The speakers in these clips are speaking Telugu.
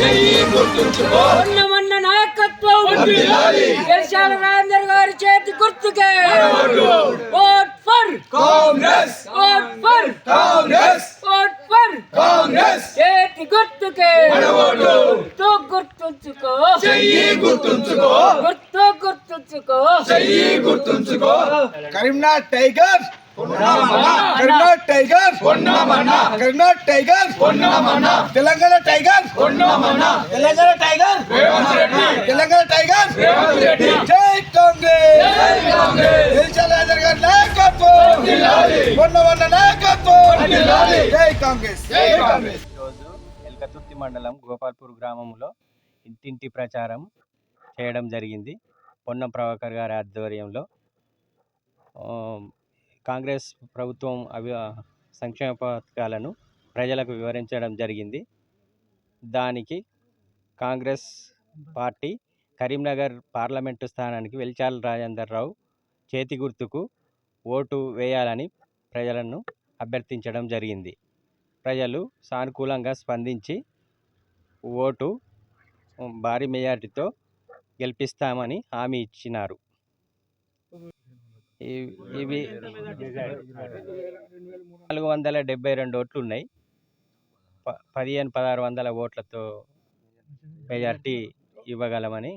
గుర్తుంచుకో. ఉన్నమన్న నాయకత్వం కేశాల రాజేందర్ గారి చేతి గుర్తుకే. Vote for. Congress. Vote for. Congress. Vote for. Congress. చేతి గుర్తుకే. గుర్తు గుర్తుంచుకో. చెయ్యి గుర్తుంచుకో. గుర్తు గుర్తుంచుకో. చెయ్యి గుర్తుంచుకో. Karimnath tiger. Karimnath tiger. Karimnath tiger. Telangana tiger. Telangana tiger. Telangana tiger. జై కాంగ్రెస్. నాయకత్వం. మొన్న మొన్న నాయకత్వం. జై కాంగ్రెస్. జై కాంగ్రెస్. ఈరోజు ఎల్కతుర్తి మండలం గోపాల్పూర్ గ్రామంలో ఇంటింటి ప్రచారం చేయడం జరిగింది. పొన్నం ప్రభాకర్ గారి ఆధ్వర్యంలో ఆ, కాంగ్రెస్ ప్రభుత్వం అవి సంక్షేమ పథకాలను ప్రజలకు వివరించడం జరిగింది. దానికి కాంగ్రెస్ పార్టీ కరీంనగర్ పార్లమెంటు స్థానానికి వెల్చాల రాజేందర్ రావు చేతి గుర్తుకు ఓటు వేయాలని ప్రజలను అభ్యర్థించడం జరిగింది. ప్రజలు సానుకూలంగా స్పందించి ఓటు భారీ మెజార్టీతో గెలిపిస్తామని హామీ ఇచ్చినారు. ఇవి నాలుగు వందల డెబ్బై రెండు ఓట్లు ఉన్నాయి ప పదిహేను పదహారు వందల ఓట్లతో మెజార్టీ ఇవ్వగలమని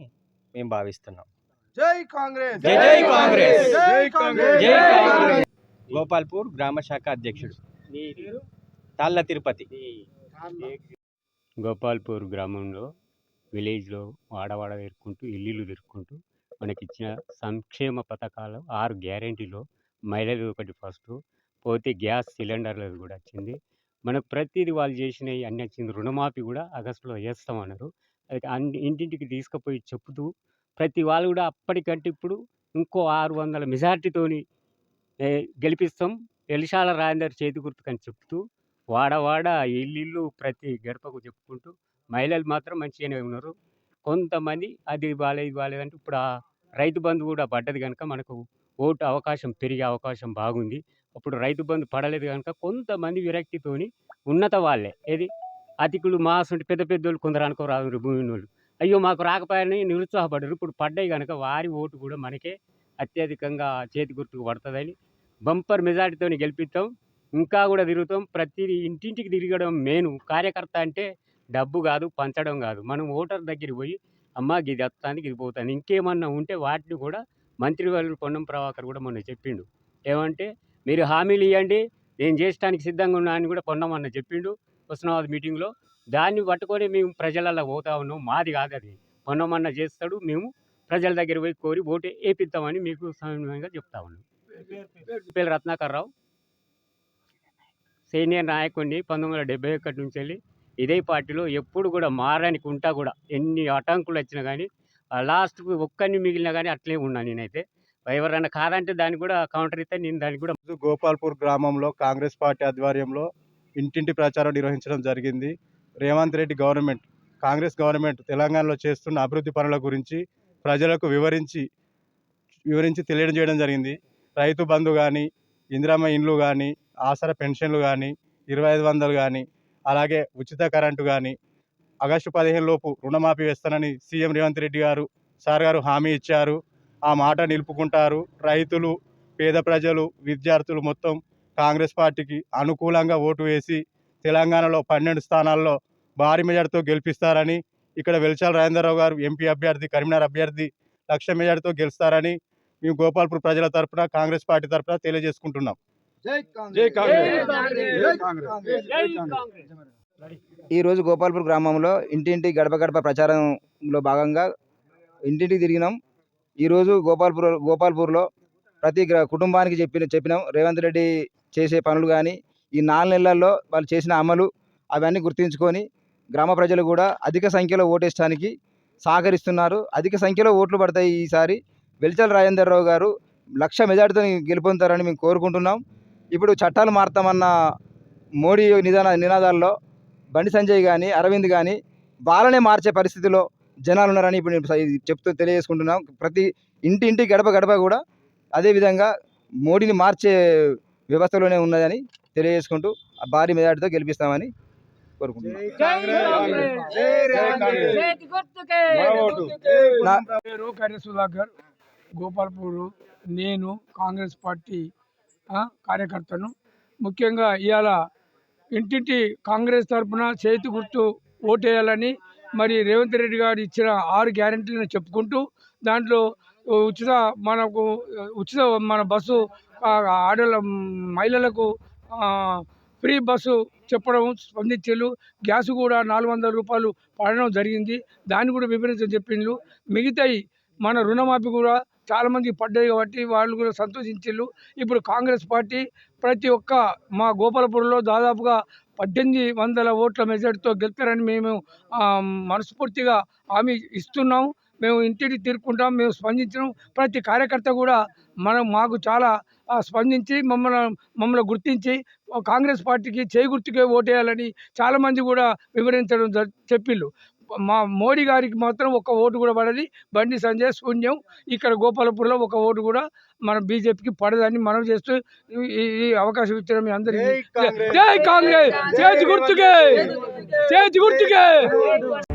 మేము భావిస్తున్నాం. జై కాంగ్రెస్! జై జై కాంగ్రెస్! జై కాంగ్రెస్! జై కాంగ్రెస్! గోపాల్పూర్ గ్రామ శాఖ అధ్యక్షుడు. తాళ్ళ తిరుపతి. గోపాల్పూర్ గ్రామంలో విలేజ్లో వాడవాడ తిరుక్కుంటూ ఇల్లు తిరుక్కుంటూ మనకి ఇచ్చిన సంక్షేమ పథకాలు ఆరు గ్యారెంటీలో మహిళలు ఒకటి ఫస్ట్ పోతే గ్యాస్ సిలిండర్లది కూడా వచ్చింది. మనకు ప్రతిదీ వాళ్ళు చేసినవి అన్ని వచ్చింది. రుణమాఫీ కూడా ఆగస్టులో వేస్తామన్నారు అది అన్ని ఇంటింటికి తీసుకుపోయి చెప్తూ ప్రతి వాళ్ళు కూడా అప్పటికంటే ఇప్పుడు ఇంకో ఆరు వందల మెజార్టీతోని గెలిపిస్తాం. ఎలిశాల రాజేందర్ చేతి గుర్తుకని చెప్తూ వాడవాడ ఇల్లు ప్రతి గడపకు చెప్పుకుంటూ మహిళలు మాత్రం మంచిగానే ఉన్నారు. కొంతమంది అది బాగాలేదు ఇది బాగాలేదంటే ఇప్పుడు ఆ రైతు బంధు కూడా పడ్డది కనుక మనకు ఓటు అవకాశం పెరిగే అవకాశం బాగుంది. అప్పుడు రైతు బంధు పడలేదు కనుక కొంతమంది విరక్తితోని ఉన్నత వాళ్ళే. ఏది? అతికులు మాసుంటి పెద్ద పెద్దోళ్ళు కొందరు అనుకోరాదు భూమి వాళ్ళు అయ్యో మాకు రాకపోయారని నిరుత్సాహపడ్డారు. ఇప్పుడు పడ్డాయి కనుక వారి ఓటు కూడా మనకే అత్యధికంగా చేతి గుర్తుకు పడుతుందని బంపర్ మెజార్టీతో గెలిపిస్తాం ఇంకా కూడా తిరుగుతాం. ప్రతి ఇంటింటికి తిరగడం మెయిన్ కార్యకర్త అంటే డబ్బు కాదు పంచడం కాదు. మనం ఓటర్ దగ్గరికి పోయి అమ్మ ఇది అత్తానికి ఇది పోతాను ఇంకేమన్నా ఉంటే వాటిని కూడా మంత్రి వాళ్ళు పొన్నం ప్రభాకర్ కూడా మొన్న చెప్పిండు. ఏమంటే మీరు హామీలు ఇవ్వండి నేను చేయడానికి సిద్ధంగా ఉన్నా అని కూడా పొన్నమన్న చెప్పిండు. హుస్నాబాద్ మీటింగ్లో దాన్ని పట్టుకొని మేము ప్రజలలో పోతా ఉన్నాం మాది కాదు అది. పొన్నమన్న చేస్తాడు మేము ప్రజల దగ్గర పోయి కోరి ఓటు వేపిద్దామని మీకు సమయంగా చెప్తా ఉన్నాం. పేరు రత్నాకర్ రావు. సీనియర్ నాయకుడిని పంతొమ్మిది వందల డెబ్బై ఒకటి నుంచి వెళ్ళి ఇదే పార్టీలో ఎప్పుడు కూడా మారడానికి ఉంటా కూడా ఎన్ని ఆటంకులు వచ్చినా కానీ లాస్ట్కు ఒక్కరిని మిగిలినా కానీ అట్లే ఉన్నా నేనైతే. ఎవరైనా కాదంటే దాన్ని కూడా కౌంటర్ ఇస్తే నేను దానికి కూడా గోపాల్పూర్ గ్రామంలో కాంగ్రెస్ పార్టీ ఆధ్వర్యంలో ఇంటింటి ప్రచారం నిర్వహించడం జరిగింది. రేవంత్ రెడ్డి గవర్నమెంట్ కాంగ్రెస్ గవర్నమెంట్ తెలంగాణలో చేస్తున్న అభివృద్ధి పనుల గురించి ప్రజలకు వివరించి వివరించి తెలియజేయడం జరిగింది. రైతు బంధు కానీ ఇందిరామ ఇండ్లు కానీ ఆసర పెన్షన్లు కానీ ఇరవై ఐదు వందలు కానీ అలాగే ఉచిత కరెంటు కానీ ఆగస్టు పదిహేను లోపు రుణమాఫీ వేస్తానని సీఎం రేవంత్ రెడ్డి గారు సార్ గారు హామీ ఇచ్చారు. ఆ మాట నిలుపుకుంటారు. రైతులు పేద ప్రజలు విద్యార్థులు మొత్తం కాంగ్రెస్ పార్టీకి అనుకూలంగా ఓటు వేసి తెలంగాణలో పన్నెండు స్థానాల్లో భారీ మెజార్టీతో గెలిపిస్తారని ఇక్కడ వెల్చాల రాజేంద్రరావు గారు ఎంపీ అభ్యర్థి కరీంనగర్ అభ్యర్థి లక్ష మెజార్టీతో గెలుస్తారని మేము గోపాల్పూర్ ప్రజల తరఫున కాంగ్రెస్ పార్టీ తరపున తెలియజేసుకుంటున్నాం. జై కాంగ్రెస్. జై కాంగ్రెస్. ఈరోజు గోపాల్పూర్ గ్రామంలో ఇంటింటి గడప గడప ప్రచారంలో భాగంగా ఇంటింటికి తిరిగినాం. ఈరోజు గోపాల్పూర్ గోపాల్పూర్లో ప్రతి గ్ర- కుటుంబానికి చెప్పిన చెప్పినాం. రేవంత్ రెడ్డి చేసే పనులు కానీ ఈ నాలుగు నెలల్లో వాళ్ళు చేసిన అమలు అవన్నీ గుర్తుంచుకొని గ్రామ ప్రజలు కూడా అధిక సంఖ్యలో ఓటేయడానికి సహకరిస్తున్నారు. అధిక సంఖ్యలో ఓట్లు పడతాయి ఈసారి. వెల్చల రాజేందర్ రావు గారు లక్ష మెజార్టీతో గెలుపొందుతారని మేము కోరుకుంటున్నాం. ఇప్పుడు చట్టాలు మారుతామన్న మోడీ నిదాన నినాదాల్లో బండి సంజయ్ కానీ అరవింద్ కానీ వాళ్ళనే మార్చే పరిస్థితిలో జనాలు ఉన్నారని ఇప్పుడు నేను చెప్తూ తెలియజేసుకుంటున్నాం. ప్రతి ఇంటి ఇంటి గడప గడప కూడా అదేవిధంగా మోడీని మార్చే వ్యవస్థలోనే ఉన్నదని తెలియజేసుకుంటూ ఆ భారీ మెజార్టీతో గెలిపిస్తామని కోరుకుంటున్నాను గోపాల్పూర్. నేను కాంగ్రెస్ పార్టీ కార్యకర్తను. ముఖ్యంగా ఇవాళ ఇంటింటి కాంగ్రెస్ తరఫున చేతి గుర్తు ఓటేయాలని మరి రేవంత్ రెడ్డి గారు ఇచ్చిన ఆరు గ్యారంటీలను చెప్పుకుంటూ దాంట్లో ఉచిత మనకు ఉచిత మన బస్సు ఆడల మహిళలకు ఫ్రీ బస్సు చెప్పడం స్పందించారు గ్యాస్ కూడా నాలుగు వందల రూపాయలు పడడం జరిగింది. దాన్ని కూడా వివరించని చెప్పిండ్రు మిగతాయి మన రుణమాఫీ కూడా చాలామంది పడ్డాయి కాబట్టి వాళ్ళు కూడా సంతోషించారు ఇప్పుడు కాంగ్రెస్ పార్టీ ప్రతి ఒక్క మా గోపాలపురంలో దాదాపుగా పద్దెనిమిది వందల ఓట్ల మెజార్టీతో గెలుస్తారని మేము మనస్ఫూర్తిగా హామీ ఇస్తున్నాం. మేము ఇంటికి తీరుకుంటాం మేము స్పందించడం. ప్రతి కార్యకర్త కూడా మనం మాకు చాలా స్పందించి మమ్మల్ని మమ్మల్ని గుర్తించి కాంగ్రెస్ పార్టీకి చేయి గుర్తుకే ఓటేయాలని చాలామంది కూడా వివరించడం జ చెప్పిళ్ళు మా మోడీ గారికి మాత్రం ఒక ఓటు కూడా పడది. బండి సంజయ్ శూన్యం. ఇక్కడ గోపాలపూర్లో ఒక ఓటు కూడా మన బీజేపీకి పడదని మనం చేస్తూ ఈ- అవకాశం ఇచ్చిన మీ అందరికీ. జై కాంగ్రెస్. చేతి గుర్తుకే. చేతి గుర్తుకే.